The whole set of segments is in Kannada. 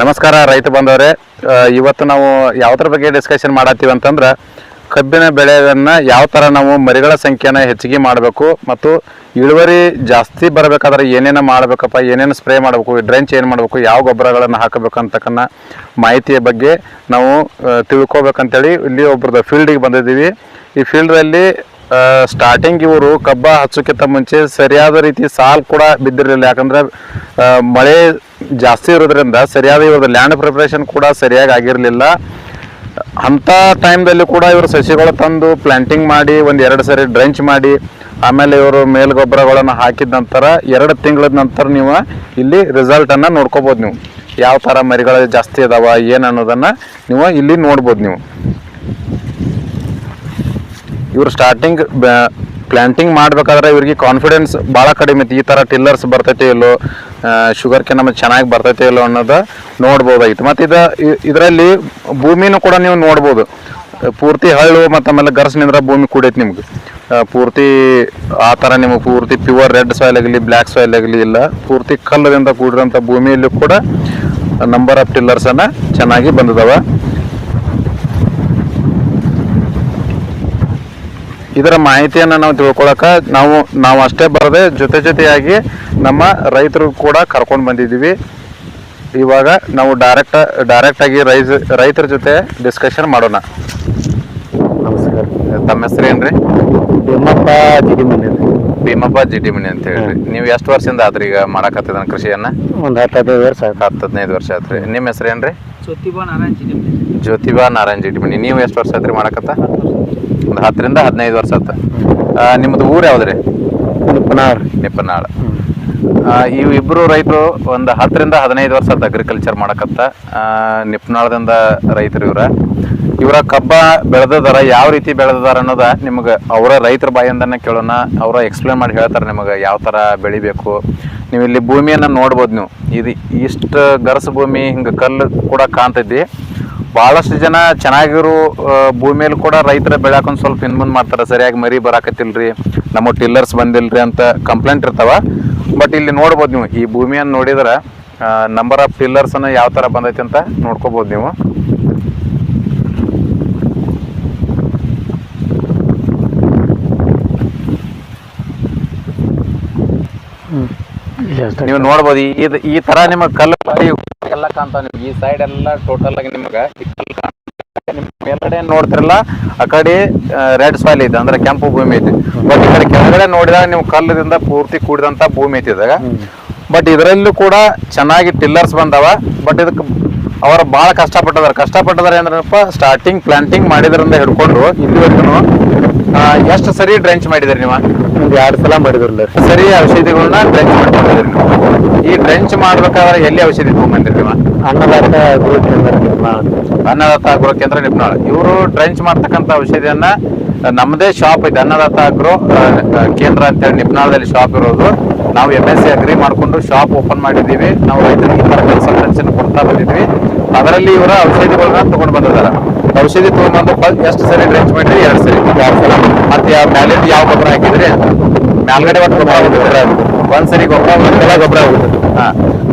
ನಮಸ್ಕಾರ ರೈತ ಬಂದವರೇ. ಇವತ್ತು ನಾವು ಯಾವ್ದ್ರ ಬಗ್ಗೆ ಡಿಸ್ಕಷನ್ ಮಾಡತ್ತೀವಿ ಅಂತಂದ್ರೆ, ಕಬ್ಬಿನ ಬೆಳೆಯನ್ನು ಯಾವ ಥರ ನಾವು ಮರಿಗಳ ಸಂಖ್ಯೆನ ಹೆಚ್ಚಿಗೆ ಮಾಡಬೇಕು ಮತ್ತು ಇಳುವರಿ ಜಾಸ್ತಿ ಬರಬೇಕಾದ್ರೆ ಏನೇನು ಮಾಡಬೇಕಪ್ಪ, ಏನೇನು ಸ್ಪ್ರೇ ಮಾಡಬೇಕು ಡ್ರೆಂಚ್ ಏನು ಮಾಡಬೇಕು, ಯಾವ ಗೊಬ್ಬರಗಳನ್ನು ಹಾಕಬೇಕು ಅಂತಕ್ಕನ್ನ ಮಾಹಿತಿಯ ಬಗ್ಗೆ ನಾವು ತಿಳ್ಕೊಬೇಕಂತೇಳಿ ಇಲ್ಲಿ ಒಬ್ರದ್ದು ಫೀಲ್ಡಿಗೆ ಬಂದಿದ್ದೀವಿ. ಈ ಫೀಲ್ಡಲ್ಲಿ ಸ್ಟಾರ್ಟಿಂಗ್ ಇವರು ಕಬ್ಬ ಹಚ್ಚೋಕ್ಕಿಂತ ಮುಂಚೆ ಸರಿಯಾದ ರೀತಿ ಸಾಲ್ ಕೂಡ ಬಿದ್ದಿರಲಿಲ್ಲ. ಯಾಕಂದ್ರೆ ಮಳೆ ಜಾಸ್ತಿ ಇರೋದ್ರಿಂದ ಸರಿಯಾದ ಇವರು ಲ್ಯಾಂಡ್ ಪ್ರಿಪ್ರೇಷನ್ ಕೂಡ ಸರಿಯಾಗಿ ಆಗಿರಲಿಲ್ಲ. ಅಂಥ ಟೈಮ್ದಲ್ಲಿ ಕೂಡ ಇವರು ಸಸಿಗಳು ತಂದು ಪ್ಲಾಂಟಿಂಗ್ ಮಾಡಿ, ಒಂದು ಎರಡು ಸರಿ ಡ್ರೆಂಚ್ ಮಾಡಿ, ಆಮೇಲೆ ಇವರು ಮೇಲ್ಗೊಬ್ಬರಗಳನ್ನು ಹಾಕಿದ ನಂತರ ಎರಡು ತಿಂಗಳ ನಂತರ ನೀವು ಇಲ್ಲಿ ರಿಸಲ್ಟನ್ನು ನೋಡ್ಕೋಬೋದು ನೀವು. ಯಾವ ಥರ ಮರಿಗಳು ಜಾಸ್ತಿ ಅದಾವ, ಏನು ಅನ್ನೋದನ್ನು ನೀವು ಇಲ್ಲಿ ನೋಡ್ಬೋದು ನೀವು. ಇವ್ರು ಸ್ಟಾರ್ಟಿಂಗ್ ಪ್ಲಾಂಟಿಂಗ್ ಮಾಡ್ಬೇಕಾದ್ರೆ ಇವ್ರಿಗೆ ಕಾನ್ಫಿಡೆನ್ಸ್ ಭಾಳ ಕಡಿಮೆ ಐತಿ. ಈ ಥರ ಟಿಲ್ಲರ್ಸ್ ಬರ್ತೈತೆ ಇಲ್ಲೋ ಶುಗರ್ ಕೆ ನಮಗೆ ಚೆನ್ನಾಗಿ ಬರ್ತೈತೆ ಇಲ್ಲೋ ಅನ್ನೋದು ನೋಡ್ಬೋದಾಗಿತ್ತು. ಮತ್ತು ಇದು ಇದರಲ್ಲಿ ಭೂಮಿನೂ ಕೂಡ ನೀವು ನೋಡ್ಬೋದು. ಪೂರ್ತಿ ಹಳ್ಳು ಮತ್ತು ಆಮೇಲೆ ಗರ್ಸ್ನಿಂದ್ರೆ ಭೂಮಿ ಕೂಡೈತಿ ನಿಮ್ಗೆ. ಪೂರ್ತಿ ಆ ಥರ ನಿಮಗೆ ಪೂರ್ತಿ ಪ್ಯೂರ್ ರೆಡ್ ಸಾಯಿಲ್ ಆಗಲಿ ಬ್ಲ್ಯಾಕ್ ಸಾಯಿಲ್ ಆಗಲಿ ಇಲ್ಲ, ಪೂರ್ತಿ ಕಲ್ಲದಿಂದ ಕೂಡಿರೋಂಥ ಭೂಮಿಯಲ್ಲಿ ಕೂಡ ನಂಬರ್ ಆಫ್ ಟಿಲ್ಲರ್ಸನ್ನು ಚೆನ್ನಾಗಿ ಬಂದಿದಾವೆ. ಇದರ ಮಾಹಿತಿಯನ್ನು ನಾವು ತಿಳ್ಕೊಳಕ ನಾವು ನಾವು ಅಷ್ಟೇ ಬರದೆ ಜೊತೆ ಜೊತೆಯಾಗಿ ನಮ್ಮ ರೈತರು ಕೂಡ ಕರ್ಕೊಂಡು ಬಂದಿದ್ದೀವಿ. ಇವಾಗ ನಾವು ಡೈರೆಕ್ಟ್ ಡೈರೆಕ್ಟ್ ಆಗಿ ರೈತ ರೈತರ ಜೊತೆ ಡಿಸ್ಕಷನ್ ಮಾಡೋಣ. ನಮಸ್ಕಾರ. ತಮ್ಮ ಹೆಸರು ಏನ್ರಿ? ಭೀಮಪ್ಪ ಜಿಡಿಮನಿ ಭೀಮಪ್ಪ ಜಿಡಿಮಣಿ ಅಂತ ಹೇಳ್ರಿ. ನೀವು ಎಷ್ಟು ವರ್ಷದಿಂದ ಆದ್ರಿ ಈಗ ಮಾಡಕತ್ತಿದ ಕೃಷಿಯನ್ನ? ಒಂದು ಹತ್ತು ಹದಿನೈದು ವರ್ಷ ಆಯ್ತು. ಹತ್ತು ಹದಿನೈದು ವರ್ಷ ಆತ್ರಿ ನಿಮ್ಮ ಹೆಸರು ಏನ್ರಿ? ಜ್ಯೋತಿಬಾ ನಾರಾಯಣ್ ಮನೆ ಜ್ಯೋತಿಬಾ ನಾರಾಯಣ್ ಮನೆ ನೀವು ಎಷ್ಟು ವರ್ಷ ಆತ್ರಿ ಮಾಡಕತ್ತ? ಒಂದು ಹತ್ತರಿಂದ ಹದಿನೈದು ವರ್ಷ ಆತ. ನಿಮ್ಮದು ನಿಮ್ದು ಊರು ಯಾವ್ದ್ರಿ? ನಿಪ್ಪನಾಳ್. ನಿಪ್ಪನಾಳ್. ಆ, ಇಬ್ಬರು ರೈತರು ಒಂದು ಹತ್ತರಿಂದ ಹದಿನೈದು ವರ್ಷ ಅಗ್ರಿಕಲ್ಚರ್ ಮಾಡಕತ್ತ. ನಿಪ್ಪನಾಳದಿಂದ ರೈತರು ಇವ್ರ. ಇವರ ಕಬ್ಬ ಬೆಳೆದದಾರ ಯಾವ ರೀತಿ ಬೆಳೆದಾರ ಅನ್ನೋದ ನಿಮ್ಗೆ ಅವರ ರೈತರ ಬಾಯಿಂದನೇ ಕೇಳೋಣ. ಅವರ ಎಕ್ಸ್ಪ್ಲೇನ್ ಮಾಡಿ ಹೇಳ್ತಾರೆ ನಿಮಗೆ ಯಾವ ಥರ ಬೆಳಿಬೇಕು. ನೀವು ಇಲ್ಲಿ ಭೂಮಿಯನ್ನು ನೋಡ್ಬೋದು ನೀವು. ಇದು ಇಷ್ಟು ಗರಸು ಭೂಮಿ ಹಿಂಗೆ ಕಲ್ಲು ಕೂಡ ಕಾಣ್ತೈತಿ ಭಾಳಷ್ಟು ಜನ ಚೆನ್ನಾಗಿರೋ ಭೂಮಿಯಲ್ಲಿ ಕೂಡ ರೈತರ ಬೆಳ್ಯಾಕ ಒಂದು ಸ್ವಲ್ಪ ಹಿಂದ್ಮುಂದ್ ಮಾಡ್ತಾರೆ. ಸರಿಯಾಗಿ ಮರಿ ಬರಾಕತ್ತಿಲ್ರಿ ನಮ್ಮ ಟಿಲ್ಲರ್ಸ್ ಬಂದಿಲ್ರಿ ಅಂತ ಕಂಪ್ಲೇಂಟ್ ಇರ್ತಾವ. ಬಟ್ ಇಲ್ಲಿ ನೋಡ್ಬೋದು ನೀವು ಈ ಭೂಮಿಯನ್ನು ನೋಡಿದ್ರೆ ನಂಬರ್ ಆಫ್ ಟಿಲ್ಲರ್ಸನ್ನು ಯಾವ ಥರ ಬಂದೈತಿ ಅಂತ ನೋಡ್ಕೋಬೋದು ನೀವು. ನೀವು ನೋಡ್ಬೋದು ಈ- ಇದು ಈ ತರ ನಿಮಗೆ ಕಲ್ಲು ಕಾಣ್ತಾವ ನಿಮ್ಗೆ ಈ ಸೈಡ್ ಎಲ್ಲ ಟೋಟಲ್ ಆಗಿ ನಿಮಗೆ ಮೇಲ್ಗಡೆ ಏನ್ ನೋಡ್ತಿರಲ್ಲ ಆ ಕಡೆ ರೆಡ್ ಸಾಯಿಲ್ ಐತೆ ಅಂದ್ರೆ ಕೆಂಪು ಭೂಮಿ ಐತಿ. ಬಟ್ ಈ ಕಡೆ ಕೆಳಗಡೆ ನೋಡಿದಾಗ ನೀವು ಕಲ್ಲದಿಂದ ಪೂರ್ತಿ ಕೂಡಿದಂತ ಭೂಮಿ ಐತಿ ಇದಾಗ ಬಟ್ ಇದರಲ್ಲೂ ಕೂಡ ಚೆನ್ನಾಗಿ ಟಿಲ್ಲರ್ಸ್ ಬಂದಾವ. ಬಟ್ ಇದಕ್ಕೆ ಅವರು ಭಾಳ ಕಷ್ಟಪಟ್ಟಿದ್ದಾರೆ ಕಷ್ಟಪಟ್ಟಿದ್ದಾರೆ ಅಂದ್ರಪ್ಪ ಸ್ಟಾರ್ಟಿಂಗ್ ಪ್ಲಾಂಟಿಂಗ್ ಮಾಡಿದ್ರಿಂದ ಹಿಡ್ಕೊಂಡು ಇಲ್ಲಿವರೆಗೂ ಎಷ್ಟು ಸರಿ ಡ್ರೆಂಚ್ ಮಾಡಿದ್ರಿ ನೀವು? ಒಂದು ಎರಡು ಸಲ ಮಾಡಿದ್ರಲ್ಲ ಸರಿ ಔಷಧಿಗಳನ್ನ ಡ್ರೆಂಚ್ ಮಾಡ್ಕೊಂಡಿದ್ರಿ ಈ ಡ್ರೆಂಚ್ ಮಾಡ್ಬೇಕಾದ್ರೆ ಎಲ್ಲಿ ಔಷಧಿ ತಗೊಂಬಂದಿರಿ ನೀವು? ಅನ್ನದಾತ ಗೃಹ ಕೇಂದ್ರ ಅನ್ನದಾತ ಅಗ್ರೋ ಕೇಂದ್ರ ನಿಪ್ನಾಳ ಇವರು ಡ್ರೆಂಚ್ ಮಾಡ್ತಕ್ಕಂಥ ಔಷಧಿಯನ್ನ ನಮ್ಮದೇ ಶಾಪ್ ಇದೆ ಅನ್ನದಾತ ಅಗ್ರೋ ಕೇಂದ್ರ ಅಂತ ಕೇಂದ್ರ ಅಂತೇಳಿ ನಿಪ್ನಾಳದಲ್ಲಿ ಶಾಪ್ ಇರೋದು. ನಾವು ಎಂ ಎಸ್ ಸಿ ಅಗ್ರಿ ಮಾಡಿಕೊಂಡು ಶಾಪ್ ಓಪನ್ ಮಾಡಿದ್ದೀವಿ. ನಾವು ರೈತರಿಗೆ ಈ ಥರ ಕನ್ಸಲ್ಟೆನ್ಸಿನ ಕೊಡ್ತಾ ಬಂದಿದ್ವಿ ಅದರಲ್ಲಿ ಇವರ ಔಷಧಿಗಳನ್ನ ತಗೊಂಡು ಬಂದಿದ್ದಾರೆ. ಔಷಧಿ ತಗೊಂಡ್ಬಂದು ಫಸ್ಟ್ ಎಷ್ಟು ಸರಿ ಡ್ರೆಂಚ್ ಮಾಡಿರಿ ಎರಡು ಸರಿ ಎರಡು ಸಲ ಮತ್ತೆ ಯಾವ ಯಾವ ಗೊಬ್ಬರ ಹಾಕಿದ್ರಿ? ಮ್ಯಾಲ್ಗಡೆ ಒಟ್ಟು ಗೊಬ್ಬರ ಆಗುತ್ತೆ. ಒಂದ್ ಸರಿ ಗೊಬ್ಬರ ಒಂದ್ಸಲ ಗೊಬ್ಬರ ಆಗುತ್ತೆ. ಹಾ.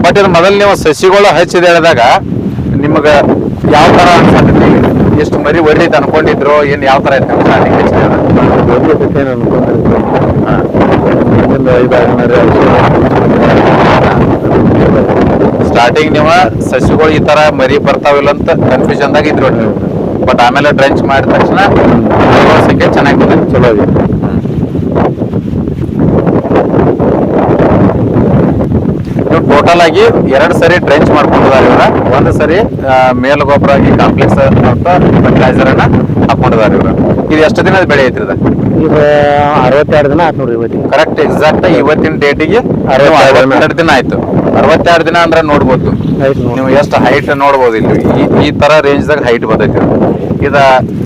ಬಟ್ ಇದು ಮೊದಲು ನೀವು ಸಸಿಗಳು ಹಚ್ಚಿದ ಹೇಳಿದಾಗ ನಿಮಗೆ ಯಾವ ತರ ಅನ್ಸತ್ತೈತಿ ಎಷ್ಟು ಮರಿ ಒಳ್ಳೇದು ಅನ್ಕೊಂಡಿದ್ರು ಏನ್ ಯಾವ ತರ ಇತ್ತು ಸ್ಟಾರ್ಟಿಂಗ್ ನೀವ ನೀವು ಸಸಿಗಳು ಈ ತರ ಮರಿ ಬರ್ತಾವಿಲ್ಲ ಅಂತ ಕನ್ಫ್ಯೂಷನ್ ದಾಗ ಇದ್ರು ಬಟ್ ಆಮೇಲೆ ಡ್ರೆಂಚ್ ಮಾಡಿದ ತಕ್ಷಣ ಸಂಖ್ಯೆ ಚೆನ್ನಾಗಿ ಬಂದಿದೆ ಚಲೋ ಇದೆ. ಟೋಟಲ್ ಆಗಿ ಎರಡು ಸರಿ ಡ್ರೆಂಚ್ ಮಾಡ್ಕೊಂಡಿದ್ದಾರೆ ಇವರ. ಒಂದು ಸರಿ ಮೇಲ್ ಗೊಬ್ಬರ ಆಗಿ ಕಾಂಪ್ಲೆಕ್ಸ್ ಫರ್ಟಿಲೈಸರ್ ಅನ್ನ ಹಾಕೊಂಡಿದ್ದಾರೆ ಇವರು. ಇದು ಎಷ್ಟು ದಿನದ ಬೆಳೆ ಐತ್ರಿ ಇದು ಅರವತ್ತೆರಡು ದಿನ ಆಯ್ತು ನೋಡ್ರಿ ಇವತ್ತಿಗೆ ಕರೆಕ್ಟ್ ಎಕ್ಸಾಕ್ಟ್ ಇವತ್ತಿನ ಡೇಟಿಗೆ ಅರವತ್ತೆರಡು ದಿನ. ಆಯ್ತು. ಅರವತ್ತೆರಡು ದಿನ ಅಂದ್ರೆ ನೋಡ್ಬೋದು. ಆಯ್ತು ನೋಡಿ ನೀವು ಎಷ್ಟು ಹೈಟ್ ನೋಡ್ಬೋದು ಇಲ್ಲಿ. ಈ ಈ ತರ ರೇಂಜ್ ದಾಗ ಹೈಟ್ ಬಂದೈತಿ ಇದ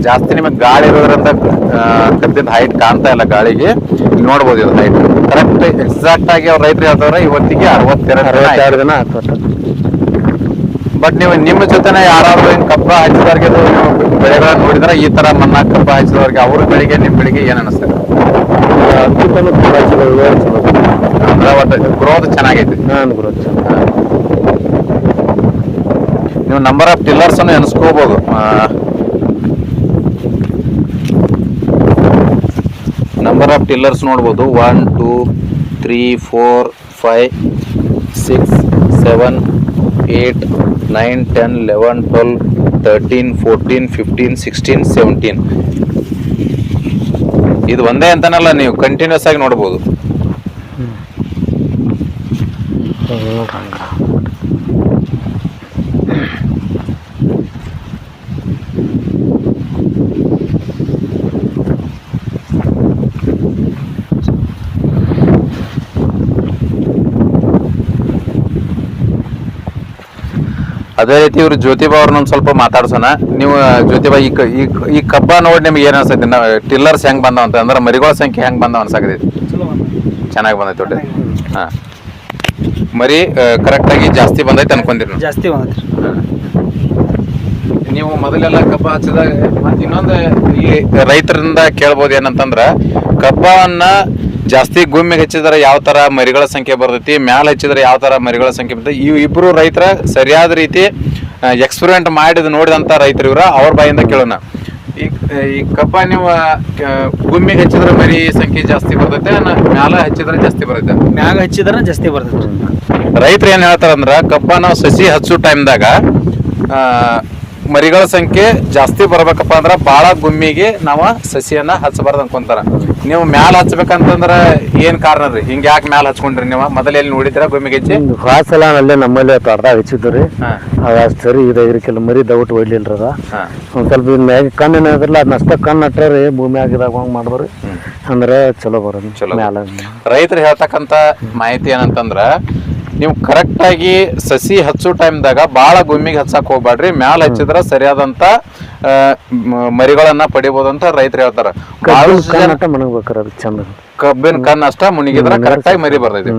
ಜಾಸ್ತಿ ನಿಮಗೆ ಗಾಳಿ ಇರೋದ್ರಿಂದ ಕದ್ದಿದ್ದ ಹೈಟ್ ಕಾಣ್ತಾ ಇಲ್ಲ ಗಾಳಿಗೆ. ನೋಡ್ಬೋದು ಇದು ಹೈಟ್ ಕರೆಕ್ಟ್ ಎಕ್ಸಾಕ್ಟ್ ಆಗಿ ಅವ್ರ ರೈತರು ಹೇಳ್ತಾರೆ ಇವತ್ತಿಗೆ ಅರವತ್ತೆರಡು. ಅರವತ್ತೆರಡು ದಿನ ಆಯ್ತು. ಬಟ್ ನೀವು ನಿಮ್ಮ ಜೊತೆನೆ ಯಾರಾದ್ರೂ ಏನ್ ಕಬ್ಬ ಹಾಯಿಸಿದವರಿಗೆ ನೀವು ಬೆಳೆಗಳನ್ನ ನೋಡಿದ್ರೆ ಈ ತರ ಮಣ್ಣಾ ಕಬ್ಬ ಹಾಯಿಸಿದವರಿಗೆ ಅವ್ರ ಬೆಳಿಗ್ಗೆ ನಿಮ್ ಬೆಳಿಗ್ಗೆ ಏನ್ ಅನಿಸ್ತದೆ ಅಂದ್ರೆ ಒಟ್ಟು ಗ್ರೋತ್ ಚೆನ್ನಾಗೈತಿ. ಗ್ರೋತ್ ನೀವು ನಂಬರ್ ಆಫ್ ಟಿಲ್ಲರ್ಸ್ ಅನ್ನು ಎನಿಸ್ಕೋಬಹುದು ನಂಬರ್ ಆಫ್ ಟಿಲ್ಲರ್ಸ್ ನೋಡ್ಬೋದು. One two three four five six seven eight nine ten eleven twelve thirteen fourteen fifteen sixteen seventeen ಇದು ಒಂದೇ ಅಂತನಲ್ಲ ನೀವು ಕಂಟಿನ್ಯೂಸ್ ಆಗಿ ನೋಡ್ಬೋದು. ಅದೇ ರೀತಿ ಇವ್ರು ಜ್ಯೋತಿಬಾ ಅವ್ರನ್ನ ಒಂದ್ ಸ್ವಲ್ಪ ಮಾತಾಡ್ಸೋಣ. ನೀವು ಜ್ಯೋತಿಬಾ ಈ ಕ- ಈ ಕ- ಈ ಕಬ್ಬ ನೋಡಿ ನಿಮ್ಗೆ ಏನ್ ಅನ್ಸೈತಿ ಟಿಲ್ಲರ್ಸ್ ಹೆಂಗ್ ಬಂದಾವ ಅಂತ ಅಂದ್ರೆ ಮರಿಗಳ ಸಂಖ್ಯೆ ಹೆಂಗ್ ಬಂದಾವ ಅನ್ಸಾಕತೈತಿ ಚೆನ್ನಾಗಿ ಬಂದೈತಿ ಒಟ್ಟು. ಹಾ. ಮರಿ ಕರೆಕ್ಟಾಗಿ ಜಾಸ್ತಿ ಬಂದೈತೆ ಅನ್ಕೊಂದಿರಿ ಜಾಸ್ತಿ ಬಂದೈತ್ರಿ ನೀವು ಮೊದಲೆಲ್ಲ ಕಬ್ಬ ಹಚ್ಚಿದಾಗ ಮತ್ತೆ ಇನ್ನೊಂದು ಈ ರೈತರಿಂದ ಕೇಳ್ಬೋದು ಏನಂತಂದ್ರ ಕಬ್ಬವನ್ನ ಜಾಸ್ತಿ ಗುಮ್ಮಿಗೆ ಹಚ್ಚಿದ್ರೆ ಯಾವ ತರ ಮರಿಗಳ ಸಂಖ್ಯೆ ಬರ್ತೈತಿ ಮ್ಯಾಲ ಹಚ್ಚಿದ್ರೆ ಯಾವ ತರ ಮರಿಗಳ ಸಂಖ್ಯೆ ಬರ್ತೈತಿ ಇವ್ ಇಬ್ರು ರೈತರ ಸರಿಯಾದ ರೀತಿ ಎಕ್ಸ್ಪೆರಿಮೆಂಟ್ ಮಾಡಿದ ನೋಡಿದಂತ ರೈತರು ಇವರ ಅವ್ರ ಬಾಯಿಂದ ಕೇಳೋಣ. ಈ ಈ ಕಬ್ಬ ನೀವು ಗುಮ್ಮಿಗೆ ಹಚ್ಚಿದ್ರೆ ಮರಿ ಸಂಖ್ಯೆ ಜಾಸ್ತಿ ಬರ್ತೈತೆ ಮ್ಯಾಲ ಹಚ್ಚಿದ್ರೆ ಜಾಸ್ತಿ ಬರ್ತೈತೆ? ಮ್ಯಾಲ ಹಚ್ಚಿದ್ರೆ ಜಾಸ್ತಿ ಬರ್ತೈತೆ. ರೈತರು ಏನ್ ಹೇಳ್ತಾರಂದ್ರ ಕಪ್ಪ ನಾವು ಸಸಿ ಹಚ್ಚೋ ಟೈಮ್ದಾಗ ಮರಿಗಳ ಸಂಖ್ಯೆ ಜಾಸ್ತಿ ಬರ್ಬೇಕಪ್ಪ ಅಂದ್ರೆ ಬಾಳ ಗುಮ್ಮಿಗೆ ನಾವು ಸಸಿಯನ್ನ ಹಚ್ಚಬಾರ್ದು ಅನ್ಕೊಂತಾರ. ನೀವು ಮ್ಯಾಲ ಹಚ್ಬೇಕಂತಂದ್ರ ಏನ್ ಕಾರಣ ರೀ? ಹಿಂಗ ಯಾಕೆ ಮ್ಯಾಲ ಹಚ್ಕೊಂಡ್ರಿ ನೀವು? ಮೊದಲ ಎಲ್ಲಿ ನೋಡಿದ್ರ ಗುಮ್ಮಿಗೆ ಹೆಚ್ಚಿ ಸಲ ಅಲ್ಲೇ ನಮ್ಮಲ್ಲಿ ಅರ್ಧ ಹಚ್ಚಿದ್ದು ರೀ ಸರಿ ಇದು ಕೆಲ ಮರಿ ದೌಟ್ ಹೊಡ್ಲಿಲ್ರದ ಅದ. ಒಂದ್ ಸ್ವಲ್ಪ ಮ್ಯಾಗ ಕಣ್ಣು ಏನಾದ್ರಲ್ಲ ಅದ್ ನಷ್ಟ ಕಣ್ಣು ನಟ್ರ ರೀ ಭೂಮಿ ಆಗಿದಾಗ ಹಂಗ್ ಮಾಡಿದ್ರಿ ಅಂದ್ರೆ ಚಲೋ ಬರೋದು ಚಲೋ. ಮ್ಯಾಲ. ರೈತರು ಹೇಳ್ತಕ್ಕಂತ ಮಾಹಿತಿ ಏನಂತಂದ್ರ ನೀವು ಕರೆಕ್ಟಾಗಿ ಸಸಿ ಹಚ್ಚೋ ಟೈಮ್ದಾಗ ಭಾಳ ಗುಮ್ಮಿಗೆ ಹಚ್ಚಕ್ಕೆ ಹೋಗ್ಬೇಡ್ರಿ ಮ್ಯಾಲ ಹಚ್ಚಿದ್ರೆ ಸರಿಯಾದಂತ ಮರಿಗಳನ್ನ ಪಡಿಬೋದು ಅಂತ ರೈತರು ಹೇಳ್ತಾರೆ. ಬಹಳಷ್ಟು ಜನ ಮಣಗ್ಬೇಕಾರ ಚಂದ. ಕಬ್ಬಿನ ಕಣ್ಣು ಅಷ್ಟ ಮುನಿಗಿದ್ರ ಕರೆಕ್ಟ್ ಆಗಿ ಮರಿ ಬರ್ತೈತಿ.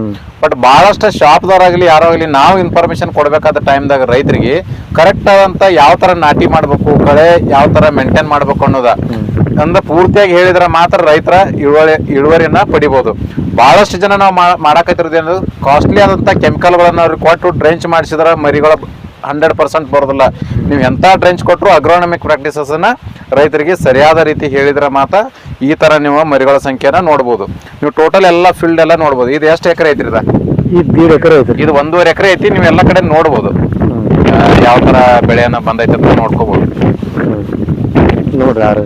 ಬಟ್ ಬಹಳಷ್ಟು ಶಾಪ್ದವ್ರಾಗ್ಲಿ ಯಾರೋ ಆಗ್ಲಿ ನಾವು ಇನ್ಫಾರ್ಮೇಶನ್ ಕೊಡ್ಬೇಕಾದ ಟೈಮ್ದಾಗ ರೈತರಿಗೆ ಕರೆಕ್ಟ್ ಆದಂತ ಯಾವ ತರ ನಾಟಿ ಮಾಡ್ಬೇಕು ಕಳೆ ಯಾವ ತರ ಮೇಂಟೈನ್ ಮಾಡ್ಬೇಕು ಅನ್ನೋದ ಅಂದ ಪೂರ್ತಿಯಾಗಿ ಹೇಳಿದ್ರೆ ಮಾತ್ರ ರೈತರ ಇಳುವರಿ ಇಳುವರಿಯನ್ನ ಪಡಿಬಹುದು ಬಹಳಷ್ಟು ಜನ ನಾವು ಮಾಡಾಕತ್ತಿರೋದು ಕಾಸ್ಟ್ಲಿ ಆದಂತ ಕೆಮಿಕಲ್ಗಳನ್ನ ಅವ್ರಿಗೆ ಕೊಟ್ಟು ಡ್ರೆಂಚ್ ಮಾಡಿಸಿದ್ರ ಮರಿಗಳ ಹಂಡ್ರೆಡ್ ಪರ್ಸೆಂಟ್ ಬರೋದಿಲ್ಲ. ನೀವು ಎಂಥ ಟ್ರೆಂಚ್ ಕೊಟ್ಟರು ಅಗ್ರೋನಮಿಕ್ ಪ್ರಾಕ್ಟೀಸಸ್ ಅನ್ನ ರೈತರಿಗೆ ಸರಿಯಾದ ರೀತಿ ಹೇಳಿದ್ರೆ ಮಾತ್ರ ಈ ತರ ನೀವು ಮರಿಗಳ ಸಂಖ್ಯೆನ ನೋಡ್ಬೋದು. ನೀವು ಟೋಟಲ್ ಎಲ್ಲ ಫೀಲ್ಡ್ ಎಲ್ಲ ನೋಡ್ಬೋದು. ಇದು ಎಷ್ಟು ಎಕರೆ ಐತ್ರಿ ಇದು? ಎಕರೆ ಐತಿ ಇದು ಒಂದೂವರೆ ಎಕರೆ ಐತಿ ನೀವು ಎಲ್ಲ ಕಡೆ ನೋಡ್ಬೋದು. ಯಾವ ತರ ಬೆಳೆಯನ್ನು ಬಂದೈತೆ ಅಂತ ನೋಡ್ಕೋಬಹುದು ಹ್ಮ್. ನೋಡ್ರಿ ಆರು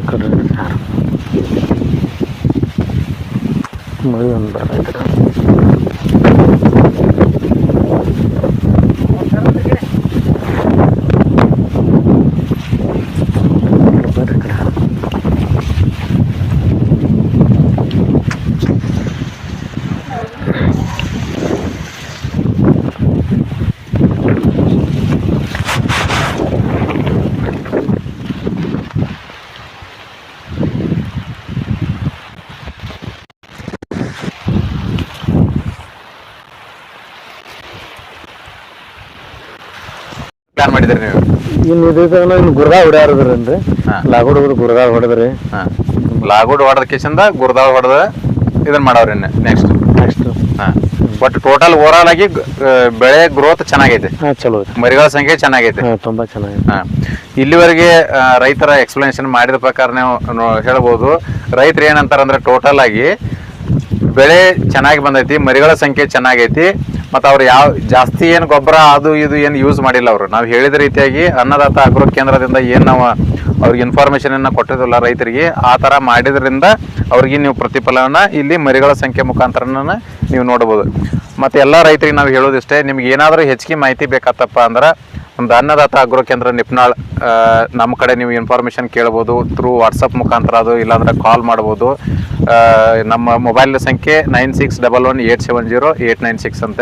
ಮರಿ ಒಂದು ಪ್ಲಾನ್ ಮಾಡಿದ್ರಿ ನೀವು? ಇನ್ನು ಇದು ಇನ್ನು ಗುರ್ಗಾ ಹೊಡ್ಯಾರದ್ರಿ. ಲಾಗೋಡ್ ಹೋಗುದು ಗುರ್ಗಾ ಹೊಡೆದ್ರಿ. ಹಾಂ. ಲಾಗೋಡ್ ಹೊಡೆದ ಕಿಶಂದ ಗುರ್ದಾ ಹೊಡೆದ ಇದನ್ನ ಮಾಡವ್ರಿ ನೆಕ್ಸ್ಟ್ ನೆಕ್ಸ್ಟ್ ಹಾಂ. ಬಟ್ ಟೋಟಲ್ ಓವರ್ ಆಗಿ ಬೆಳೆ ಗ್ರೋತ್ ಚೆನ್ನಾಗೈತೆ. ಚಲೋ ಮರಿಗಳ ಸಂಖ್ಯೆ ಚೆನ್ನಾಗೈತೆ. ತುಂಬಾ ಚೆನ್ನಾಗಿದೆ. ಇಲ್ಲಿವರೆಗೆ ರೈತರ ಎಕ್ಸ್ಪ್ಲನೇಷನ್ ಮಾಡಿದ ಪ್ರಕಾರ ನೀವು ಹೇಳ್ಬೋದು. ರೈತರು ಏನಂತಾರಂದ್ರೆ ಟೋಟಲ್ ಆಗಿ ಬೆಳೆ ಚೆನ್ನಾಗಿ ಬಂದೈತಿ ಮರಿಗಳ ಸಂಖ್ಯೆ ಚೆನ್ನಾಗೈತಿ. ಮತ್ತು ಅವ್ರು ಯಾವ ಜಾಸ್ತಿ ಏನು ಗೊಬ್ಬರ ಅದು ಇದು ಏನು ಯೂಸ್ ಮಾಡಿಲ್ಲ ಅವರು. ನಾವು ಹೇಳಿದ ರೀತಿಯಾಗಿ ಅನ್ನದಾತ ಅಗ್ರ ಕೇಂದ್ರದಿಂದ ಏನು ನಾವು ಅವ್ರಿಗೆ ಇನ್ಫಾರ್ಮೇಶನ್ ಅನ್ನ ಕೊಟ್ಟಿದ್ದಿಲ್ಲ ರೈತರಿಗೆ, ಆ ಥರ ಮಾಡಿದ್ರಿಂದ ಅವ್ರಿಗೆ ನೀವು ಪ್ರತಿಫಲನ ಇಲ್ಲಿ ಮರಿಗಳ ಸಂಖ್ಯೆ ಮುಖಾಂತರನ ನೀವು ನೋಡ್ಬೋದು. ಮತ್ತು ಎಲ್ಲ ರೈತರಿಗೆ ನಾವು ಹೇಳೋದಿಷ್ಟೇ, ನಿಮ್ಗೆ ಏನಾದರೂ ಹೆಚ್ಚಿಗೆ ಮಾಹಿತಿ ಬೇಕಾತಪ್ಪ ಅಂದ್ರೆ ಒಂದು ಅನ್ನದಾತ ಅಗ್ರೋ ಕೇಂದ್ರ ನಿಪ್ನಾಳ್ ನಮ್ಮ ಕಡೆ ನೀವು ಇನ್ಫಾರ್ಮೇಷನ್ ಕೇಳ್ಬೋದು ಥ್ರೂ ವಾಟ್ಸಪ್ ಮುಖಾಂತರ ಅದು, ಇಲ್ಲಾಂದ್ರೆ ಕಾಲ್ ಮಾಡ್ಬೋದು. ನಮ್ಮ ಮೊಬೈಲ್ ಸಂಖ್ಯೆ nine six double one eight seven zero eight nine six ಅಂತ.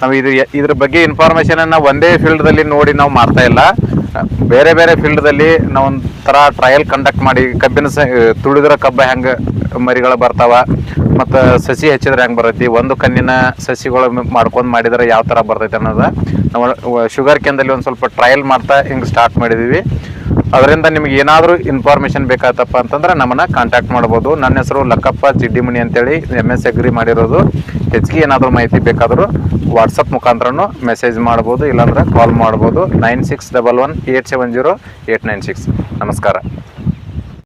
ನಾವು ಇದು ಇದ್ರ ಬಗ್ಗೆ ಇನ್ಫಾರ್ಮೇಷನನ್ನು ಒಂದೇ ಫೀಲ್ಡ್ದಲ್ಲಿ ನೋಡಿ ನಾವು ಮಾಡ್ತಾ ಇಲ್ಲ. ಬೇರೆ ಬೇರೆ ಫೀಲ್ಡ್ದಲ್ಲಿ ನಾವು ಒಂಥರ ಟ್ರಯಲ್ ಕಂಡಕ್ಟ್ ಮಾಡಿ, ಕಬ್ಬಿನ ಸ, ತುಳಿದ್ರ ಕಬ್ಬ ಹೆಂಗೆ ಮರಿಗಳು ಬರ್ತಾವ. ಮತ್ತು ಸಸಿ ಹಚ್ಚಿದ್ರೆ ಹೆಂಗೆ ಬರ್ತೈತಿ? ಒಂದು ಕಣ್ಣಿನ ಸಸಿಗಳು ಮಾಡ್ಕೊಂಡು ಮಾಡಿದ್ರೆ ಯಾವ ಥರ ಬರ್ತೈತೆ ಅನ್ನೋದು ನಾವು ಶುಗರ್ ಕೇಂದ್ರದಲ್ಲಿ ಒಂದು ಸ್ವಲ್ಪ ಟ್ರಯಲ್ ಮಾಡ್ತಾ ಹಿಂಗೆ ಸ್ಟಾರ್ಟ್ ಮಾಡಿದ್ದೀವಿ ಅದರಿಂದ ನಿಮ್ಗೆ ಏನಾದರೂ ಇನ್ಫಾರ್ಮೇಷನ್ ಬೇಕಾತಪ್ಪ ಅಂತಂದ್ರೆ ನಮ್ಮನ್ನ ಕಾಂಟ್ಯಾಕ್ಟ್ ಮಾಡ್ಬೋದು. ನನ್ನ ಹೆಸರು ಲಕ್ಕಪ್ಪ ಜಿಡ್ಡಿಮಣಿ ಅಂತೇಳಿ ಎಂ ಎಸ್ ಅಗ್ರಿ ಮಾಡಿರೋದು. ಹೆಚ್ಚಿಗೆ ಏನಾದರೂ ಮಾಹಿತಿ ಬೇಕಾದರೂ ವಾಟ್ಸಪ್ ಮುಖಾಂತರನೂ ಮೆಸೇಜ್ ಮಾಡ್ಬೋದು, ಇಲ್ಲಾಂದ್ರೆ ಕಾಲ್ ಮಾಡ್ಬೋದು. Nine six double one eight seven zero eight nine six ನಮಸ್ಕಾರ.